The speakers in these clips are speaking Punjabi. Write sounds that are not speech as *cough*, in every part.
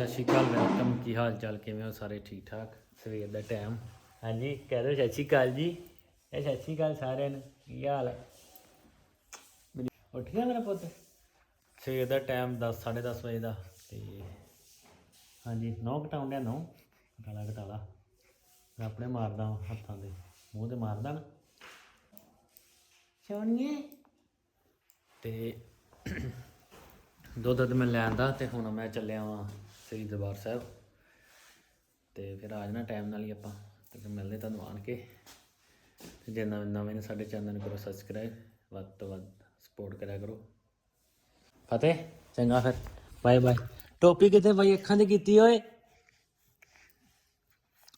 ਸਤਿ ਸ਼੍ਰੀ ਅਕਾਲ ਵੈਲਕਮ ਕੀ ਹਾਲ ਚਾਲ ਕਿਵੇਂ ਹੋ ਸਾਰੇ? ਠੀਕ ਠਾਕ? ਸਵੇਰ ਦਾ ਟਾਈਮ ਹਾਂਜੀ ਕਹਿ ਦਿਓ ਸਤਿ ਸ਼੍ਰੀ ਅਕਾਲ ਜੀ। ਇਹ ਸਤਿ ਸ਼੍ਰੀ ਅਕਾਲ ਸਾਰਿਆਂ ਨੂੰ। ਕੀ ਹਾਲ ਹੈ ਉੱਠ ਗਿਆ ਮੇਰਾ ਪੁੱਤ? ਸਵੇਰ ਦਾ ਟਾਈਮ 10 10:30 ਵਜੇ ਦਾ। ਤੇ ਹਾਂਜੀ ਨੌ ਘਟਾਉਣ ਡਿਆ ਨੌ। ਘਟਾਲਾ ਘਟਾਲਾ। ਮੈਂ ਆਪਣੇ ਮਾਰਦਾ ਹੱਥਾਂ ਦੇ। ਮੂੰਹ ਤੇ ਮਾਰਦਾ ਨਾ ਸੋਨੀਏ। ਤੇ ਦੁੱਧ ਤੇ ਮੈਂ ਲੈ ਆਂਦਾ ਤੇ ਹੁਣ ਮੈਂ ਚੱਲਿਆ ਵਾਂ ਸ੍ਰੀ ਦਰਬਾਰ ਸਾਹਿਬ। ਤੇ ਫਿਰ ਆ ਜਾਣਾ ਟਾਈਮ ਨਾਲ ਹੀ ਆਪਾਂ। ਤੇ ਫਿਰ ਮਿਲਦੇ ਤੁਹਾਨੂੰ ਆਣ ਕੇ। ਤੇ ਜੇ ਨਵੇਂ ਨਵੇਂ ਨੇ ਸਾਡੇ ਚੈਨਲ ਨੂੰ ਕਰੋ ਸਬਸਕ੍ਰਾਈਬ ਵੱਧ ਤੋਂ ਵੱਧ ਸਪੋਰਟ ਕਰਿਆ ਕਰੋ। ਫਤਿਹ, ਚੰਗਾ ਫਿਰ। ਬਾਏ ਬਾਏ ਟੋਪੀ ਕਿਤੇ ਬਾਈ? ਅੱਖਾਂ ਦੀ ਕੀਤੀ ਓਏ।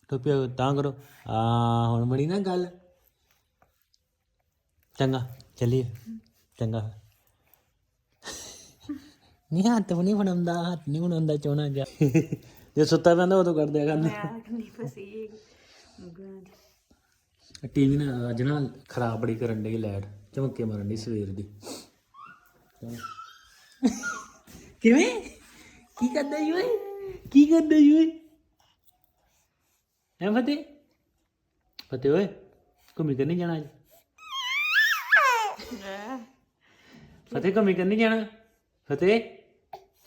ਟੋਪੀ ਤਾਂ ਕਰੋ। ਆ, ਹੁਣ ਬਣੀ ਨਾ ਗੱਲ। ਚੰਗਾ, ਚੱਲੀਏ। ਚੰਗਾ ਨਹੀਂ ਹੱਥ ਵੀ ਨਹੀਂ ਫੜਾਉਂਦਾ ਹੱਥ ਨਹੀਂ ਫੜਾਉਂਦਾ ਚੋਣਾ ਜਾ *laughs* ਜੇ ਸੁੱਤਾ ਪੈਂਦਾ ਉਦੋਂ ਕਰ ਦਿਆ ਕਰਨਾ ਨਹੀਂ ਫਸੀ ਟੀਵੀ ਨਾ ਅੱਜ ਨਾ ਖਰਾਬ ਬੜੀ ਕਰਨ ਡਈ ਲਾਈਟ ਝਮੱਕੇ ਮਾਰਨ ਡਈ ਸਵੇਰ ਦੀ। ਕਿਵੇਂ? ਕੀ ਕਰਦਾ ਈ ਓਏ? ਕੀ ਕਰਦਾ ਈ ਓਏ? ਐ ਫਤਿਹ? ਫਤਿਹ ਓਏ ਘੁੰਮੀ ਕਰਨੀ ਜਾਣਾ ਅੱਜ? ਫਤਿਹ ਘੁੰਮੀ ਕਰਨੀ ਜਾਣਾ? ਫਤਿਹ?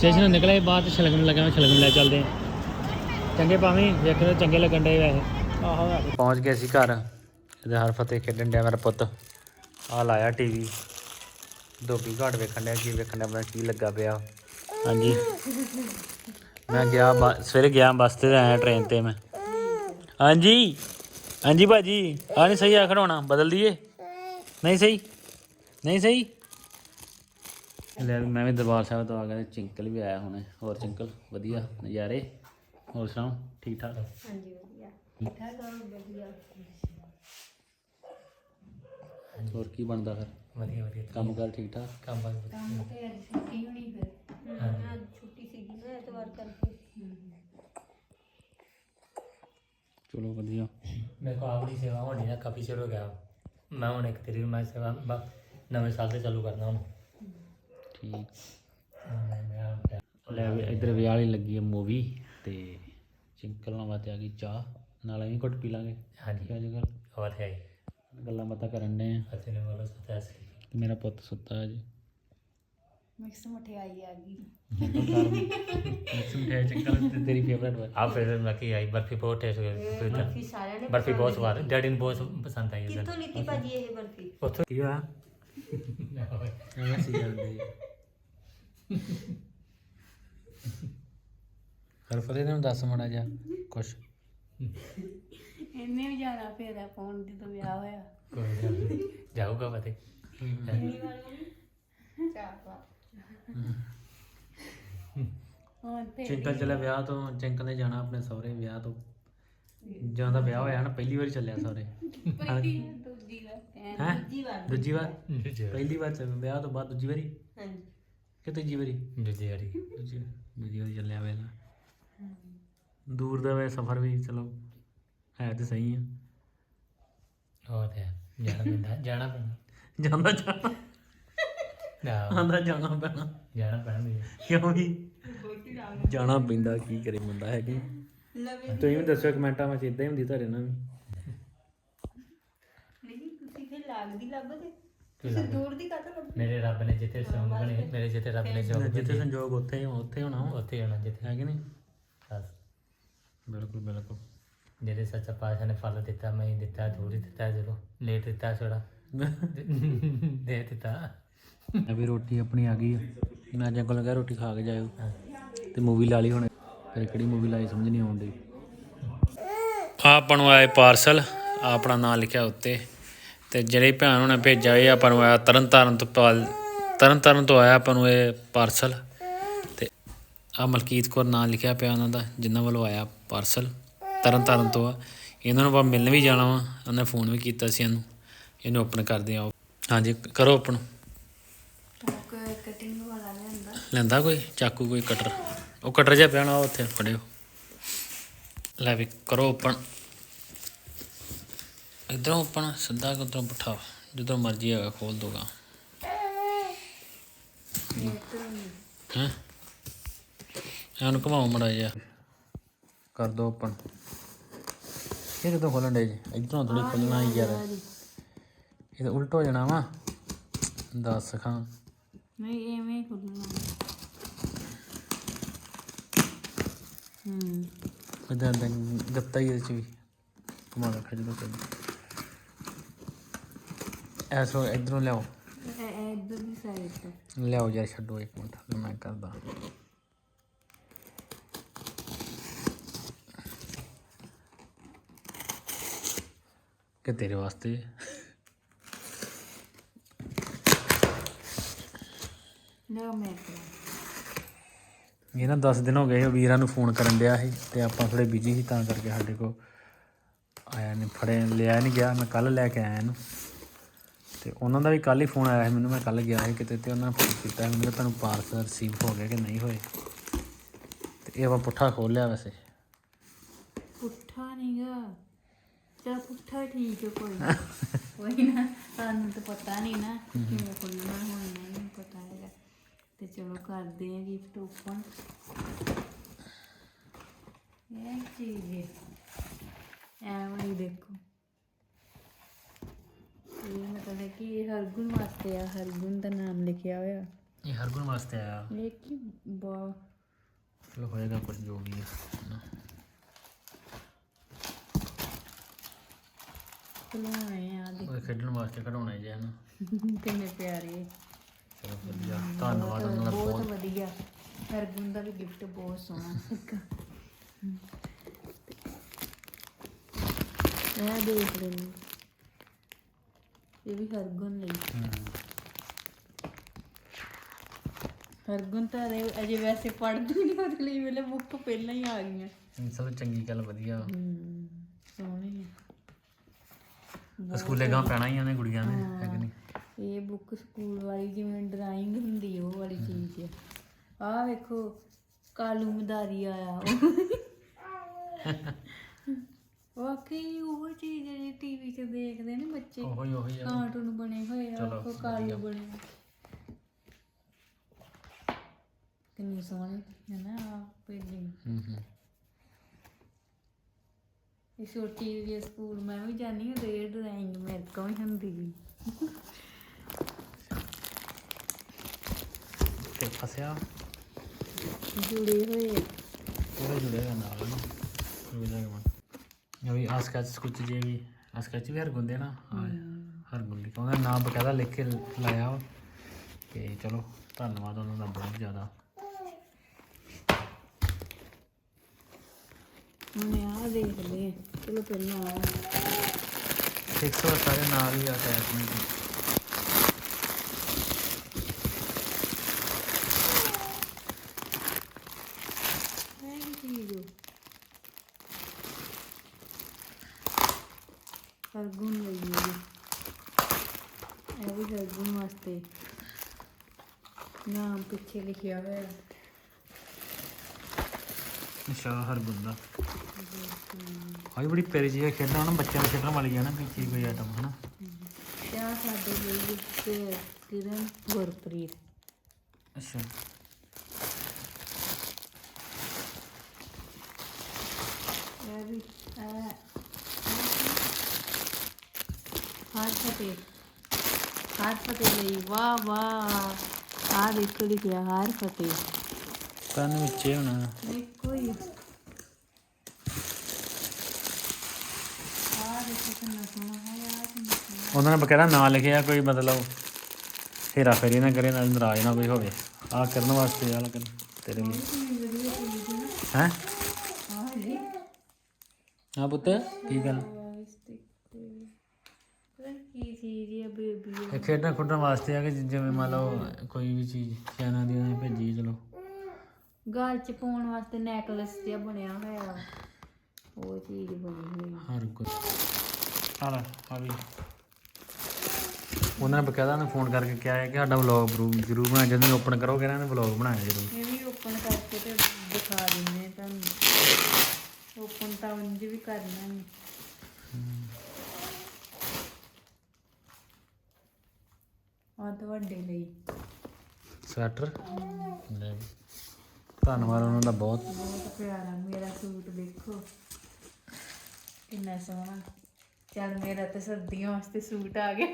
ਸਟੇਸ਼ਨ ਨਿਕਲੇ ਬਾਅਦ ਛਲਗਣ ਲੱਗਾ ਮੈਂ ਛਲਗਣ ਲੈ ਚੱਲਦੇ ਹਾਂ। ਚੰਗੇ ਭਾਵੇਂ ਵੇਖਣ ਨੂੰ ਚੰਗੇ ਲੱਗਣ ਡੇ ਵੈਸੇ। ਆਹੋ ਪਹੁੰਚ ਗਏ ਸੀ ਘਰ। ਇਹਦੇ ਹਰ ਫਤਿਹ ਖੇਡਣ ਡਿਆ ਮੇਰਾ ਪੁੱਤ। ਆ ਲਾਇਆ ਟੀਵੀ ਦੋਬੀ ਘਾਟ ਵੇਖਣ ਡਿਆ ਕੀ ਵੇਖਣ ਡਿਆ ਮੈਂ ਕੀ ਲੱਗਾ ਪਿਆ। ਹਾਂਜੀ। ਮੈਂ ਗਿਆ ਬ- ਸਵੇਰੇ ਗਿਆ ਬੱਸ ਤੇ ਆਇਆ ਟ੍ਰੇਨ ਤੇ ਮੈਂ। ਹਾਂਜੀ। ਹਾਂਜੀ ਭਾਜੀ। ਆ ਨਹੀਂ ਸਹੀ ਆ ਖੜਾਉਣਾ ਬਦਲ ਦਈਏ। ਨਹੀਂ ਸਹੀ। ਨਹੀਂ ਸਹੀ। ਲੈ ਵੀ ਮੈਂ ਵੀ ਦਰਬਾਰ ਸਾਹਿਬ ਤੋਂ ਆ ਗਿਆ ਤੇ ਚਿੰਕਲ ਵੀ ਆਇਆ ਹੁਣੇ। ਹੋਰ ਚਿੰਕਲ ਵਧੀਆ ਨਜ਼ਾਰੇ। ਹੋਰ ਸੁਣਾਓ ਠੀਕ ਠਾਕ? ਹਾਂਜੀ ਵਧੀਆ। ਠੀਕ ਠਾਕ ਆ ਵਧੀਆ। ਹੋਰ ਕੀ ਬਣਦਾ ਫਿਰ? ਵਧੀਆ ਵਧੀਆ ਕੰਮ ਕਰ ਠੀਕ ਠਾਕ? ਕੰਮ ਬਾਤ ਕੰਮ ਤੇ ਅੱਜ ਛੁੱਟੀ ਹੋਣੀ ਫਿਰ। ਅੱਜ ਛੁੱਟੀ ਸੀਗੀ ਨਾ ਐਤਵਾਰ ਕਰਕੇ। ਚਲੋ ਵਧੀਆ। ਮੇਰੇ ਕੋ ਆਪਣੀ ਸੇਵਾ ਹੋਣੀ ਨਾ ਕਾਫੀ ਚਿਰ ਹੋ ਗਿਆ। ਮੈਂ ਹੁਣ ਇੱਕ ਤੇਰੀ ਮੈਂ ਸੇਵਾ ਬ- ਨਵੇਂ ਸਾਲ ਤੇ ਚਾਲੂ ਕਰਨਾ ਹੁਣ। ਠੀਕ। ਲੈ ਵੀ ਇੱਧਰ ਵਿਆਹ ਵਾਲੀ ਲੱਗੀ ਹੈ ਮੂਵੀ ਤੇ ਚਿੰਕਲ ਨਾਲ ਵਾਤੇ ਆ ਗਈ ਚਾਹ। ਨਾਲ ਅਸੀਂ ਘੁੱਟ ਪੀ ਲਾਂਗੇ। ਹਾਂਜੀ। ਅੱਜ ਕੱਲ ਹੋਰ ਹੈ। ਗੱਲਾਂ ਬਾਤਾਂ ਕਰਨ ਆ। ਅਤੇ ਨੇ ਬੋਲੋ ਸਤਾ ਸੀ ਤੇ ਮੇਰਾ ਪੁੱਤ ਸੁੱਤਾ ਅਜੇ। ਮਿਕਸ ਮਠਿਆਈ ਆ ਗਈ। ਮਿਕਸ ਮਿਠਾਈ ਚਿੰਕਲ ਤੇ ਤੇਰੀ ਫੇਵਰਟ ਵਾ ਆਪ ਫਿਰ ਮੈਂ ਕੀ ਆਈ ਬਰਫੀ ਬਹੁਤ ਟੇਸਟ ਹੋਈ ਬਰਫੀ ਸਾਰਿਆਂ ਨੇ ਬਰਫੀ ਬਹੁਤ ਸਵਾਦ ਡੈਡੀ ਨੂੰ ਬਹੁਤ ਪਸੰਦ ਆਈ। ਕਿੱਥੋਂ ਲਿੱਤੀ ਭਾਜੀ ਇਹ ਬਰਫੀ? ਉੱਥੋਂ। ਕੀ ਹੋਇਆ? ਐਵੇਂ ਸੀ ਜਾਂਦੇ। ਹਰ ਫਰੇ ਨੂੰ ਦੱਸ ਮੜਾ ਜਾ ਕੁਛ। ਵੀ ਜਾਣਾ ਫੇਰ ਫੋਨ ਜਦੋਂ ਵਿਆਹ ਹੋਇਆ। ਕੋਈ ਗੱਲ ਨੀ। ਜਾਊਗਾ ਪਤੇ ਹਾਂ। ਤੇ ਚਿੰਕਲ ਚੱਲਿਆ ਵਿਆਹ ਤੋਂ ਚਿੰਕਲ ਨੇ ਜਾਣਾ ਆਪਣੇ ਸਹੁਰੇ ਵਿਆਹ ਤੋਂ। ਜਦੋਂ ਦਾ ਵਿਆਹ ਹੋਇਆ ਨਾ ਪਹਿਲੀ ਵਾਰੀ ਚੱਲਿਆ ਸਹੁਰੇ। ਪਹਿਲੀ ਦੂਜੀ ਵਾਰ ਹੈ? ਦੂਜੀ ਵਾਰ? ਦੂਜੀ ਵਾਰ। ਪਹਿਲੀ ਵਾਰ ਚੱਲ ਵਿਆਹ ਤੋਂ ਬਾਅਦ ਦੂਜੀ ਵਾਰੀ? ਹਾਂਜੀ। ਕਿ ਤੀਜੀ ਵਾਰੀ? ਦੂਜੀ ਵਾਰੀ ਦੂਜੀ ਦੂਜੀ ਵਾਰੀ ਚੱਲਿਆ ਵੇਲਾ। ਦੂਰ ਦਾ ਵੇ ਸਫ਼ਰ ਵੀ ਚਲੋ ਹੈ ਤੇ ਸਹੀ ਆ। ਹੋਰ ਤੇ ਹੈ। ਜਾਣਾ ਪੈਂਦਾ ਜਾਣਾ ਪੈਣਾ ਜਾਂਦਾ ਜਾਣਾ ਨਾ ਆਂਦਾ ਜਾਣਾ ਪੈਣਾ। ਜਾਣਾ ਪੈਣਾ ਵੀ। ਕਿਉਂ ਵੀ? ਜਾਣਾ ਪੈਂਦਾ ਕੀ ਕਰੇ ਬੰਦਾ ਹੈ ਕਿ ਨਵੇਂ ਤੁਸੀਂ ਵੀ ਦੱਸਿਓ ਕਮੈਂਟਾਂ ਵਿੱਚ ਇਦਾਂ ਹੀ ਹੁੰਦੀ ਤੁਹਾਡੇ ਨਾਲ ਵੀ। ਨਹੀਂ ਤੁਸੀਂ ਫਿਰ ਲੱਗਦੀ ਲੱਭਦੇ। ਦੂਰ ਦੀ ਕਾਹਤੋਂ ਮੇਰੇ ਰੱਬ ਨੇ ਜਿੱਥੇ ਸੰਗ ਬਣੇ ਮੇਰੇ ਜਿੱਥੇ ਰੱਬ ਨੇ ਜੋ ਜਿੱਥੇ ਸੰਜੋਗ ਉੱਥੇ ਹੀ ਉੱਥੇ ਹੋਣਾ ਵਾ। ਉੱਥੇ ਹੋਣਾ ਜਿੱਥੇ। ਹੈ ਕਿ ਨਹੀਂ? ਬਸ। ਬਿਲਕੁਲ ਬਿਲਕੁਲ। ਜਿਹੜੇ ਸੱਚਾ ਪਾਤਸ਼ਾਹ ਨੇ ਫਲ ਦਿੱਤਾ ਮੈਂ ਦਿੱਤਾ ਥੋੜੀ ਦਿੱਤਾ ਜਦੋਂ ਲੇਟ ਦਿੱਤਾ ਥੋੜਾ *laughs* ਦੇ ਦਿੱਤਾ। ਮੈਂ ਵੀ ਰੋਟੀ ਆਪਣੀ ਆ ਗਈ ਆ। ਮੈਂ ਜੰਗਲ ਲਗਾ ਰੋਟੀ ਖਾ ਕੇ ਜਾਇਓ। ਤੇ ਮੂਵੀ ਲਾ ਲਈ ਹੁਣ। ਫਿਰ ਕਿਹੜੀ ਮੂਵੀ ਲਾਈ ਸਮਝ ਨਹੀਂ ਆਉਂਦੀ। ਆਪਾਂ ਨੂੰ ਆਏ ਪਾਰਸਲ ਆਪਣਾ ਨਾਮ ਲਿਖਿਆ ਉੱਤੇ। ਤੇ ਜਿਹੜੇ ਭੈਣ ਉਹਨੇ ਭੇਜਿਆ ਇਹ ਆਪਾਂ ਨੂੰ ਆਇਆ ਤਰਨ ਤਾਰਨ ਤੋਂ ਪਾਲ ਤਰਨ ਤਾਰਨ ਤੋਂ ਆਇਆ ਆਪਾਂ ਨੂੰ ਇਹ ਪਾਰਸਲ। ਤੇ ਆ ਮਲਕੀਤ ਕੌਰ ਨਾਂ ਲਿਖਿਆ ਪਿਆ ਉਹਨਾਂ ਦਾ ਜਿਨ੍ਹਾਂ ਵੱਲੋਂ ਆਇਆ ਪਾਰਸਲ ਤਰਨ ਤਾਰਨ ਤੋਂ ਆ। ਇਹਨਾਂ ਨੂੰ ਆਪਾਂ ਮਿਲਣ ਵੀ ਜਾਣਾ ਵਾ ਉਹਨੇ ਫੋਨ ਵੀ ਕੀਤਾ ਸੀ ਇਹਨੂੰ। ਇਹਨੂੰ ਓਪਨ ਕਰਦੇ ਆ ਹਾਂਜੀ ਕਰੋ ਓਪਨ ਕਟਿੰਗ ਵਾਲਾ ਲੈਂਦਾ ਲੈਂਦਾ ਕੋਈ? ਚਾਕੂ ਕੋਈ ਕਟਰ ਉਹ ਕਟਰ ਜਿਹਾ ਪਿਆ ਨਾ ਉੱਥੇ ਫੜਿਓ। ਲੈ ਵੀ ਕਰੋ ਓਪਨ ਇਧਰੋਂ ਓਪਨ ਸਿੱਧਾ ਉਧਰੋਂ ਪੁੱਠਾ? ਜਿੱਧਰੋਂ ਮਰਜ਼ੀ ਹੈਗਾ ਖੋਲ ਦੋਗਾ ਹੈ? ਇਹਨੂੰ ਘਮਾਓ ਮੜਾ ਜਿਹਾ। ਕਰ ਦੋ ਓਪਨ। ਇਹ ਕਿਦੋਂ ਖੋਲਣ ਦੇ ਜੀ? ਇਧਰੋਂ ਥੋੜੀ ਖੋਲਣਾ ਹੀ ਯਾਰ। ਇਹ ਤਾਂ ਉਲਟ ਹੋ ਜਾਣਾ ਵਾ। ਦੱਸ ਖਾਂ। ਨਹੀਂ ਐਵੇਂ ਖੁੱਲਣਾ। ਹੂੰ। ਇਦਾਂ ਦਾ ਗੱਤਾ ਹੀ ਇਹਦੇ ਚ ਵੀ। ਘੁਮਾ ਕੋਈ। ਐਸੋ ਇਧਰੋਂ ਲਿਆਓ। ਇਹ ਇਧਰ ਦੀ ਸਾਈਡ ਤੇ। ਲਿਆਓ ਯਾਰ ਛੱਡੋ ਇੱਕ ਮਿੰਟ ਮੈਂ ਕਰਦਾ। ਕਿ ਤੇਰੇ ਵਾਸਤੇ? ਨਾ ਮੈਂ ਇਹ ਨਾ 10 ਦਿਨ ਹੋ ਗਏ ਵੀਰਾਂ ਨੂੰ ਫੋਨ ਕਰਨ ਡਿਆ ਸੀ ਤੇ ਆਪਾਂ ਥੋੜੇ ਬਿਜ਼ੀ ਸੀ ਤਾਂ ਕਰਕੇ ਸਾਡੇ ਕੋ ਆਇਆ ਨਹੀਂ ਫੜੇ ਲਿਆ ਨਹੀਂ ਗਿਆ। ਮੈਂ ਕੱਲ ਲੈ ਕੇ ਆਇਆ ਇਹਨੂੰ। ਤੇ ਉਹਨਾਂ ਦਾ ਵੀ ਕੱਲ ਹੀ ਫੋਨ ਆਇਆ ਸੀ, ਮੈਨੂੰ ਮੈਂ ਕੱਲ ਗਿਆ ਸੀ ਕਿਤੇ ਤੇ ਉਹਨਾਂ ਨੇ ਫੋਨ ਕੀਤਾ ਸੀ, ਮੈਨੂੰ ਕਿ ਤੁਹਾਨੂੰ ਪਾਰਸਲ ਰਿਸੀਵ ਹੋ ਗਿਆ ਕਿ ਨਹੀਂ ਹੋਏ। ਤੇ ਇਹ ਆਪਾਂ ਪੁੱਠਾ ਖੋਲ ਲਿਆ ਵੈਸੇ। ਪੁੱਠਾ ਨਹੀਂਗਾ ਚਲ ਪੁੱਠਾ ਠੀਕ ਹੈ ਕੋਈ ਨਾ। ਕੋਈ ਨਾ ਸਾਨੂੰ ਤਾਂ ਪਤਾ ਨਹੀਂ ਨਾ ਕਿਵੇਂ ਖੁੱਲਣਾ ਹੁਣ ਨਹੀਂ ਪਤਾ ਹੈਗਾ। ਤੇ ਚਲੋ ਕਰਦੇ ਆ ਗਿਫਟ ਓਪਨ ਇਹ ਚੀਜ਼ ਹੈ। ਐਵੇਂ ਹੀ ਦੇਖੋ। ਇਹ ਮਤਲਬ ਕਿ ਇਹ ਹਰਗੁਣ ਵਾਸਤੇ ਆ ਹਰਗੁਣ ਦਾ ਨਾਮ ਲਿਖਿਆ ਹੋਇਆ। ਇਹ ਹਰਗੁਣ ਵਾਸਤੇ ਆਇਆ ਇਹ ਕੀ ਬਾ ਚਲੋ ਹੋਏਗਾ ਕੁਝ ਜੋ ਵੀ ਹੈ ਨਾ। ਖਿਲਾਉਣੇ ਆ ਦੇ ਉਹ ਖੇਡਣ ਵਾਸਤੇ ਕਢਾਉਣਾ ਜੇ ਹਨ। *laughs* ਕਿੰਨੇ ਪਿਆਰੇ। ਚਲੋ ਵਧੀਆ ਧੰਨਵਾਦ ਉਹਨਾਂ ਦਾ ਬਹੁਤ ਬਹੁਤ। ਵਧੀਆ। ਹਰਗੁਣ ਦਾ ਵੀ ਗਿਫਟ ਬਹੁਤ ਸੋਹਣਾ। *laughs* ਸੀਗਾ ਇਹ ਦੇਖ ਲੈਣੀ ਇਹ ਵੀ ਹਰਗੁਣ ਲਈ। ਹਰਗੁਣ ਤਾਂ ਅਜੇ- ਅਜੇ ਵੈਸੇ ਪੜ੍ਹਦੀ ਨਹੀਂ ਉਹਦੇ ਲਈ ਵੇਲੇ ਬੁੱਕ ਪਹਿਲਾਂ ਹੀ ਆ ਗਈਆਂ। ਸਭ ਚੰਗੀ ਗੱਲ ਵਧੀਆ। ਹਮ, ਸੋਹਣੀ ਹੈ ਸਕੂਲੇ ਗਾਂ ਪੈਣਾ ਹੀ ਆ ਉਹਨੇ ਕੁੜੀਆਂ ਨੇ ਹੈ ਕਿ ਨਹੀਂ? ਇਹ ਬੁੱਕ ਸਕੂਲ ਵਾਲੀ ਜਿਵੇਂ ਡਰਾਇੰਗ ਹੁੰਦੀ ਉਹ ਵਾਲੀ ਚੀਜ਼ ਹੈ ਆਹ ਵੇਖੋ ਕਾਲੂ ਮਦਾਰੀ ਆਇਆ *laughs* ਵਾਕਈ ਉਹ ਚੀਜ਼ ਹੈ ਜਿਹੜੀ ਟੀਵੀ 'ਚ ਦੇਖਦੇ ਨੇ ਬੱਚੇ। ਉਹੋ ਹੀ ਉਹੀ ਆ। ਕਾਰਟੂਨ ਬਣੇ ਹੋਏ ਆ ਚਲੋ, ਕਾਲੂ ਬਣੇ ਕਿੰਨੀ ਸੋਹਣੀ ਹੈ ਨਾ ਆ ਪੇਜਿੰਗ ਹੂੰ ਹੂੰ। ਇਹ ਛੋਟੀ ਜਿਹੀ ਸਕੂਲ ਮੈਂ ਵੀ ਜਾਣੀ ਹਾਂ ਤੇ ਡਰਾਇੰਗ ਮੇਰੇ ਕੋਲ ਹੀ ਹੁੰਦੀ ਸੀ ਤੇ ਫਸਿਆ? ਜੁੜੇ ਹੋਏ ਆ। ਪੂਰੇ ਜੁੜੇ ਹੋਏ ਨਾਲ। ਨਾ ਰੁਕ ਜਾ ਕੇ ਵੀ ਆ ਸਕੈਚ ਕੁਝ ਜੇ ਵੀ ਆ ਸਕੈਚ ਵੀ ਹਰਗੁਣ ਦੇ ਨਾ? ਹਾਂ ਹਰਗੁਣ ਲਿਖਿਆ ਉਹਦਾ ਨਾਮ ਬਕਾਇਦਾ ਲਿਖ ਕੇ ਲਾਇਆ ਤੇ ਚਲੋ ਧੰਨਵਾਦ ਉਹਨਾਂ ਦਾ ਬਹੁਤ ਜ਼ਿਆਦਾ। ਹੁਣ ਆ ਦੇਖ ਲੈ ਚਲੋ ਪਹਿਲਾਂ ਆ 100 ਸਾਰੇ ਨਾਲ ਹੀ ਅਟੈਚਮੈਂਟ ਇਹ ਕੀ ਚੀਜ਼ ਹੋ ਹਰਗੁਣ ਲਈ ਹੈ ਇਹ ਇਹ ਵੀ ਹਰਗੁਣ ਵਾਸਤੇ ਨਾਮ ਪਿੱਛੇ ਲਿਖਿਆ ਹੋਇਆ ਹੈ। ਅੱਛਾ ਹਰਗੁਣ ਦਾ ਆਈ ਬੜੀ ਪਿਆਰੀ ਜਿਹੀ ਹੈ ਖੇਡਣਾ ਨਾ ਬੱਚਿਆਂ ਨੂੰ ਖੇਡਣ ਵਾਲੀ ਹੈ ਨਾ ਪਿੱਛੇ ਕੋਈ ਆਈਟਮ ਹਨਾ। ਤੇ ਆਹ ਸਾਡੇ ਲਈ ਤੇ ਕਿਰਨ ਗੁਰਪ੍ਰੀਤ। ਅੱਛਾ। ਇਹ ਵੀ ਇਹ ਹਾਰ ਫਤੇ ਹਾਰ ਫਤੇ ਲਈ ਵਾਹ ਵਾਹ। ਆ ਦੇਖੋ ਲਿਖਿਆ ਹਾਰ ਫਤੇ ਕੰਨ ਵਿੱਚ ਹੀ ਹੋਣਾ। ਦੇਖੋ ਹੀ ਆ ਦੇਖੋ ਕਿੰਨਾ ਸੋਹਣਾ ਹੈ ਆ ਕਿੰਨਾ ਸੋਹਣਾ ਉਹਨਾਂ ਨੇ ਬਕਾਇਦਾ ਨਾਂ ਲਿਖਿਆ ਕੋਈ ਮਤਲਬ ਹੇਰਾ ਫੇਰੀ ਨਾ ਕਰੇ ਨਾਲ ਨਾਰਾਜ਼ ਨਾ ਕੋਈ ਹੋਵੇ। ਆ ਕਰਨ ਵਾਸਤੇ ਆ ਲਗਨ ਤੇਰੇ ਲਈ। ਹੈ। ਹੈ? ਜੀ। ਆ ਪੁੱਤ ਕੀ ਗੱਲ ਸਟਿਕ ਪਤਾ ਨੀ ਕੀ ਚੀਜ਼ ਹੈ ਬੇਬੀ ਇਹ ਖੇਡਣ ਖੁੱਡਣ ਵਾਸਤੇ ਆ ਕਿ ਜਿ- ਜਿਵੇਂ ਮੰਨ ਲਓ ਕੋਈ ਵੀ ਚੀਜ਼ ਚਾਈਨਾ ਦੀ ਉਹਨੇ ਭੇਜੀ ਚਲੋ। ਗਲ ਚ ਪਾਉਣ ਵਾਸਤੇ ਨੈਕਲਸ ਜਿਹਾ ਬਣਿਆ ਹੋਇਆ। ਉਹ ਚੀਜ਼ ਬਣੀ ਹੋਈ। ਹਰ ਕੋ ਆ ਲੈ ਆ ਵੀ। ਉਹਨਾਂ ਨੇ ਬਕਾਇਦਾ ਨੂੰ ਫੋਨ ਕਰਕੇ ਕਿਹਾ ਹੈ ਕਿ ਸਾਡਾ ਵਲੌਗ ਜ਼ਰੂਰ ਬਣਾਇਆ। ਜਦੋਂ ਓਪਨ ਕਰੋਗੇ ਨਾ ਵਲੌਗ ਬਣਾਇਆ ਜ਼ਰੂਰ। ਇਹ ਵੀ ਓਪਨ ਕਰਕੇ ਤੇ ਦਿਖਾ ਦਿੰਦੇ ਤੁਹਾਨੂੰ। ਓਪਨ ਤਾਂ ਉਂਝ ਵੀ ਕਰਨਾ ਨਹੀਂ ਤੁਹਾਡੇ ਲਈ। ਸਵੈਟਰ? ਵੀ। ਧੰਨਵਾਦ ਉਹਨਾਂ ਦਾ ਬਹੁਤ। ਬਹੁਤ ਪਿਆਰਾ ਮੇਰਾ ਸੂਟ ਦੇਖੋ। ਕਿੰਨਾ ਸੋਹਣਾ। ਚੱਲ ਮੇਰਾ ਤੇ ਸਰਦੀਆਂ ਵਾਸਤੇ ਸੂਟ ਆ ਗਿਆ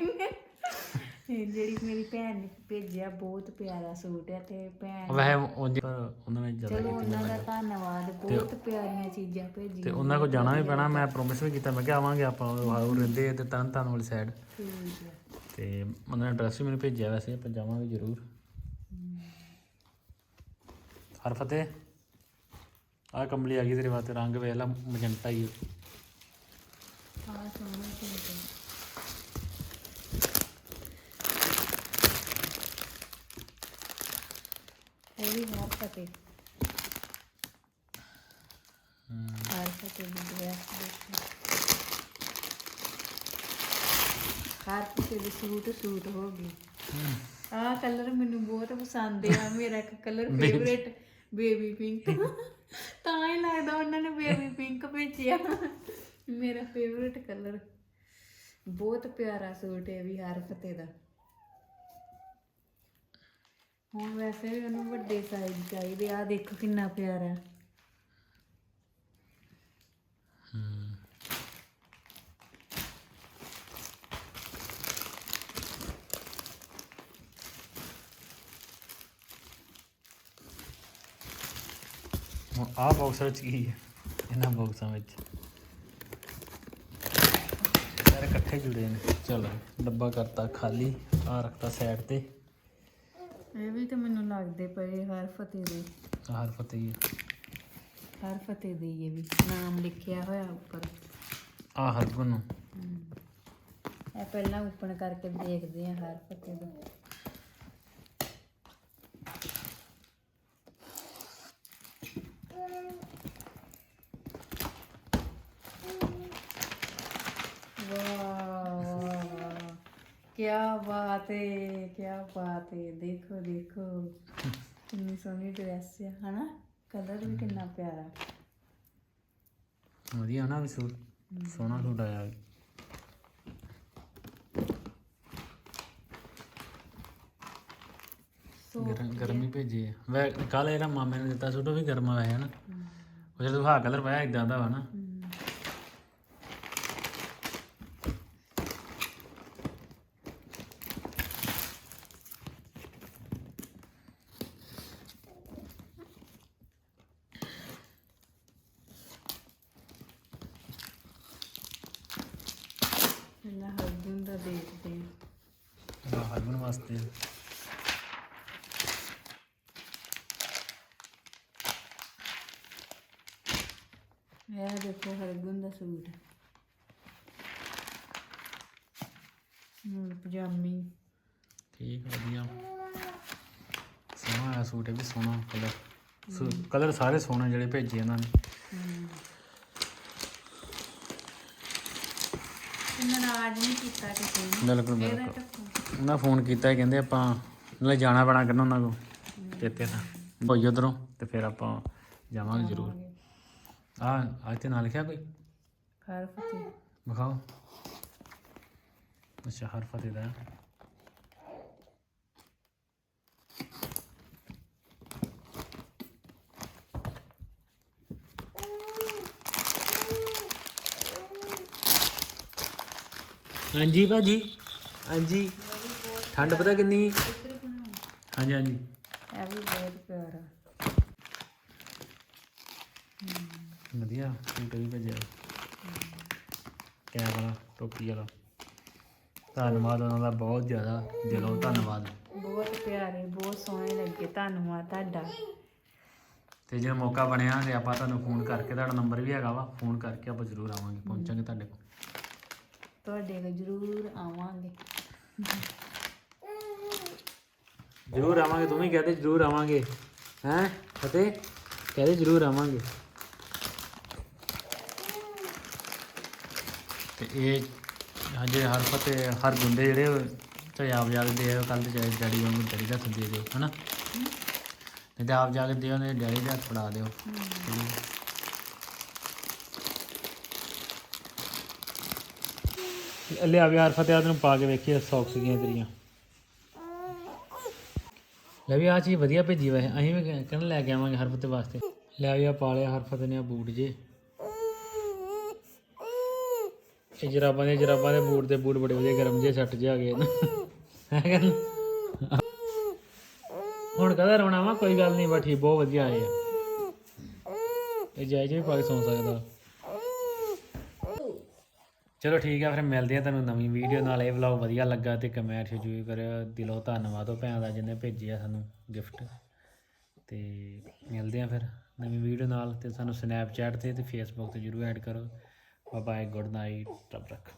ਇਹ ਜਿਹੜੀ ਮੇਰੀ ਭੈਣ ਨੇ ਭੇਜਿਆ ਬਹੁਤ ਪਿਆਰਾ ਸੂਟ ਹੈ ਤੇ ਭੈਣ ਵੈਸੇ ਉਂਝ ਪਰ ਉਹਨਾਂ ਨੇ ਜ਼ਿਆਦਾ ਚਲੋ ਉਹਨਾਂ ਦਾ ਧੰਨਵਾਦ ਬਹੁਤ ਪਿਆਰੀਆਂ ਚੀਜ਼ਾਂ ਤੇ ਭੇਜੀਆਂ ਉਹਨਾਂ ਕੋਲ ਜਾਣਾ ਵੀ ਪੈਣਾ ਮੈਂ ਪ੍ਰੋਮਿਸ ਵੀ ਕੀਤਾ ਮੈਂ ਕਿ ਆਵਾਂਗੇ ਆਪਾਂ ਉਹ ਰਹਿੰਦੇ ਆ ਤੇ ਤਰਨ ਤਾਰਨ ਵਾਲੀ ਸਾਈਡ ਠੀਕ ਹੈ। ਤੇ ਉਹਨਾਂ ਨੇ ਐਡਰੈਸ ਵੀ ਮੈਨੂੰ ਭੇਜਿਆ ਵੈਸੇ, ਆਪਾਂ ਜਾਵਾਂਗੇ ਜ਼ਰੂਰ। ਹਰ ਫਤਿਹ। ਆ ਕੰਬਲੀ ਆ ਗਈ ਤੇਰੇ ਵਾਸਤੇ, ਰੰਗ ਵੇਖ ਲਾ, ਮਜੰਟਾ ਹੀ ਆ। ਸੋਹਣਾ ਸੂਟ ਇਹ ਵੀ ਹਰ ਫਤੇ ਹਰ ਫਤੇ ਦੀ ਡਰੈਸ ਦੇਖੋ ਹਰ ਫਤੇ ਦੇ ਸੂਟ ਸੂਟ ਹੋ ਗਏ। ਆਹ ਕਲਰ ਮੈਨੂੰ ਬਹੁਤ ਪਸੰਦ ਆ। ਮੇਰਾ ਇੱਕ ਕਲਰ ਫੇਵਰੇਟ ਬੇਬੀ ਪਿੰਕ ਤਾਂ ਹੀ ਲੱਗਦਾ ਉਹਨਾਂ ਨੇ ਬੇਬੀ ਪਿੰਕ ਭੇਜਿਆ। ਮੇਰਾ ਫੇਵਰੇਟ ਕਲਰ ਬਹੁਤ ਪਿਆਰਾ ਸੂਟ ਹੈ ਵੀ ਹਰ ਫਤੇ ਦਾ ਹੁਣ ਵੈਸੇ ਵੀ ਉਹਨੂੰ ਵੱਡੇ ਸਾਈਜ਼ ਚਾਹੀਦੇ ਆ। ਦੇਖੋ ਕਿੰਨਾ ਪਿਆਰਾ। ਹੁਣ ਆਹ ਬਾਕਸ ਵਿੱਚ ਕੀ ਹੈ? ਇਹਨਾਂ ਬਾਕਸਾਂ ਵਿੱਚ। ਸਾਰੇ ਇਕੱਠੇ ਜੁੜੇ ਨੇ। ਚਲੋ ਡੱਬਾ ਕਰਤਾ ਖਾਲੀ ਆ ਰੱਖਤਾ ਸਾਈਡ ਤੇ। ਇਹ ਵੀ ਤਾਂ ਮੈਨੂੰ ਲੱਗਦੇ ਪਏ ਹਰ ਫਤੇ ਦੇ। ਹਰ ਫਤਿਹ। ਹਰ ਫਤੇ ਦੇ ਇਹ ਵੀ ਨਾਮ ਲਿਖਿਆ ਹੋਇਆ ਉੱਪਰ। ਆ ਹਰਗੁਣ ਨੂੰ। ਇਹ ਪਹਿਲਾਂ ਓਪਨ ਕਰਕੇ ਦੇਖਦੇ ਆ ਹਰ ਫਤੇ ਦਾ। क्या बात है क्या बात है देखो देखो ਕਿੰਨੀ ਸੋਹਣੀ ਡਰੈਸ ਹੈ ਹਨਾ ਕਲਰ ਵੀ ਕਿੰਨਾ ਪਿਆਰਾ ਵਧੀਆ ਨਾ ਵੀ ਸੂਟ ਸੋਹਣਾ ਸੂਟ ਆਇਆ ਸੋ ਗਰਮ ਗਰਮੀ ਭੇਜੀ ਵੈ ਕੱਲ ਇਹਦਾ ਮਾਮੇ ਨੇ ਦਿੱਤਾ ਸੂਟ ਉਹ ਵੀ ਗਰਮ ਆਇਆ ਹੈ ਨਾ ਉਹ ਜਿਹੜਾ ਹਾ ਕਲਰ ਪਾਇਆ ਇਦਾਂ ਦਾ ਵਾ ਨਾ ਦੇਖਦੇ ਹਾਂ। ਆਹ ਹਰਗੁਣ ਵਾਸਤੇ। ਇਹ ਦੇਖੋ ਹਰਗੁਣ ਦਾ ਸੂਟ। ਪਜਾਮੀ। ਠੀਕ ਵਧੀਆ। ਸੋਹਣਾ ਸੂਟ ਇਹ ਵੀ ਸੋਹਣਾ ਕਲਰ ਕਲਰ ਸਾਰੇ ਸੋਹਣੇ ਜਿਹੜੇ ਭੇਜੇ ਇਹਨਾਂ ਨੇ। ਨਾਰਾਜ਼ ਨਹੀਂ ਕੀਤਾ ਕਿਸੇ ਨੇ। ਬਿਲਕੁਲ ਬਿਲਕੁਲ। ਤਾਂ ਉਹਨਾਂ ਫੋਨ ਕੀਤਾ ਕਹਿੰਦੇ ਆਪਾਂ ਨਾਲੇ ਜਾਣਾ ਪੈਣਾ ਕਿੰਨਾ ਉਹਨਾਂ ਕੋ ਚੇਤੇ ਤਾਂ ਹੋਈ ਉਧਰੋਂ ਤੇ ਫਿਰ ਆਪਾਂ ਜਾਵਾਂਗੇ ਜ਼ਰੂਰ। ਆ ਆ ਤੇ ਨਾਲ ਲਿਖਿਆ ਕੋਈ? ਹਰ ਫਤੇ ਵਿਖਾਓ। ਅੱਛਾ ਹਰ ਫਤਿਹ ਦਾ ਹਾਂਜੀ ਭਾਜੀ। ਹਾਂਜੀ। ਠੰਡ ਪਤਾ ਕਿੰਨੀ? ਹਾਂਜੀ ਹਾਂਜੀ। ਇਹ ਵੀ ਬਹੁਤ ਪਿਆਰਾ। ਵਧੀਆ ਸੂਟ ਵੀ ਭੇਜਿਆ। ਕੈਬ ਵਾਲਾ ਟੋਪੀ ਵਾਲਾ। ਧੰਨਵਾਦ ਉਹਨਾਂ ਦਾ ਬਹੁਤ ਜ਼ਿਆਦਾ ਦਿਲੋਂ ਧੰਨਵਾਦ। ਬਹੁਤ ਪਿਆਰੇ ਬਹੁਤ ਸੋਹਣੇ ਲੱਗੇ ਧੰਨਵਾਦ ਤੁਹਾਡਾ। ਤੇ ਜੇ ਮੌਕਾ ਬਣਿਆ ਤੇ ਆਪਾਂ ਤੁਹਾਨੂੰ ਫੋਨ ਕਰਕੇ ਤੁਹਾਡਾ ਨੰਬਰ ਵੀ ਹੈਗਾ ਵਾ ਫੋਨ ਕਰਕੇ ਆਪਾਂ ਜ਼ਰੂਰ ਆਵਾਂਗੇ ਪਹੁੰਚਾਂਗੇ ਤੁਹਾਡੇ ਕੋਲ। ਤੁਹਾਡੇ ਕੋਲ ਜ਼ਰੂਰ ਆਵਾਂਗੇ। ਜ਼ਰੂਰ ਆਵਾਂਗੇ ਤੂੰ ਵੀ ਕਹਦੇ ਜ਼ਰੂਰ ਆਵਾਂਗੇ। ਹੈ ਫਤਿਹ? ਕਹਦੇ ਜ਼ਰੂਰ ਆਵਾਂਗੇ। ਤੇ ਇਹ ਹਜੇ ਹਰ ਫਤਿਹ ਹਰ ਗੁੰਡੇ ਜਿਹੜੇ ਤੇ ਆਪ ਜਾ ਕੇ ਦੇ ਆਇਓ ਕੱਲ ਤੇ ਡੈਡੀ ਨੂੰ ਡੈਡੀ ਦਾ ਹੱਥ ਦੇ ਦਿਓ ਹਨਾ? ਨਹੀਂ ਤੇ ਆਪ ਜਾ ਕੇ ਦਿਓ ਨੇ ਡੈਡੀ ਦਾ ਹੱਥ ਫੜਾ ਦਿਓ। ਲਿਆ ਵੀ ਹਰ ਫਤਿਹ ਤੈਨੂੰ ਪਾ ਕੇ ਵੇਖੀ ਸੌਕਸ ਗਈਆਂ ਤੇਰੀਆਂ। ਲੈ ਵੀ ਆ ਚੀਜ਼ ਵਧੀਆ ਭੇਜੀ ਵੈਸੇ, ਅਸੀਂ ਵੀ ਕਹਿੰਦੇ ਲੈ ਕੇ ਆਵਾਂਗੇ ਹਰ ਫਤਿਹ ਵਾਸਤੇ। ਲੈ ਵੀ ਆ ਪਾ ਲਿਆ ਹਰ ਫਤਿਹ ਨੇ ਆ ਬੂਟ ਜੇ। ਇਹ ਜਰਾਬਾਂ ਦੇ ਜਰਾਬਾਂ ਦੇ ਬੂਟ ਦੇ ਬੂਟ ਬੜੇ ਵਧੀਆ ਗਰਮ ਜੇ ਸੱਟ ਜੇ ਆ ਗਏ। ਨਾ ਹੈ ਗੱਲ ਹੁਣ ਕਹਦਾ ਰੋਣਾ ਵਾ? ਕੋਈ ਗੱਲ ਨਹੀਂ ਬਾ ਠੀਕ, ਬਹੁਤ ਵਧੀਆ ਆਏ ਆ। ਇਹ ਜਾਇਜ਼ ਵੀ ਪਾ ਕੇ ਸੌਂ ਸਕਦਾ। ਚਲੋ ਠੀਕ ਆ, ਫਿਰ ਮਿਲਦੇ ਆ ਤੁਹਾਨੂੰ ਨਵੀਂ ਵੀਡੀਓ ਨਾਲ। ਇਹ ਵਲੌਗ ਵਧੀਆ ਲੱਗਾ ਤੇ ਕਮੈਂਟ ਜ਼ਰੂਰ ਕਰਿਓ। ਦਿਲੋਂ ਧੰਨਵਾਦ, ਉਹ ਭੈਣ ਦਾ ਜਿਹਨੇ ਭੇਜਿਆ ਸਾਨੂੰ ਗਿਫਟ ਤੇ ਮਿਲਦੇ ਆ ਫਿਰ ਨਵੀਂ ਵੀਡੀਓ ਨਾਲ ਤੇ ਸਾਨੂੰ ਸਨੈਪਚੈਟ ਤੇ ਤੇ ਫੇਸਬੁੱਕ ਤੇ ਜ਼ਰੂਰ ਐਡ ਕਰੋ। ਬਾਏ ਗੁੱਡ ਨਾਈਟ ਰੱਬ ਰੱਖ।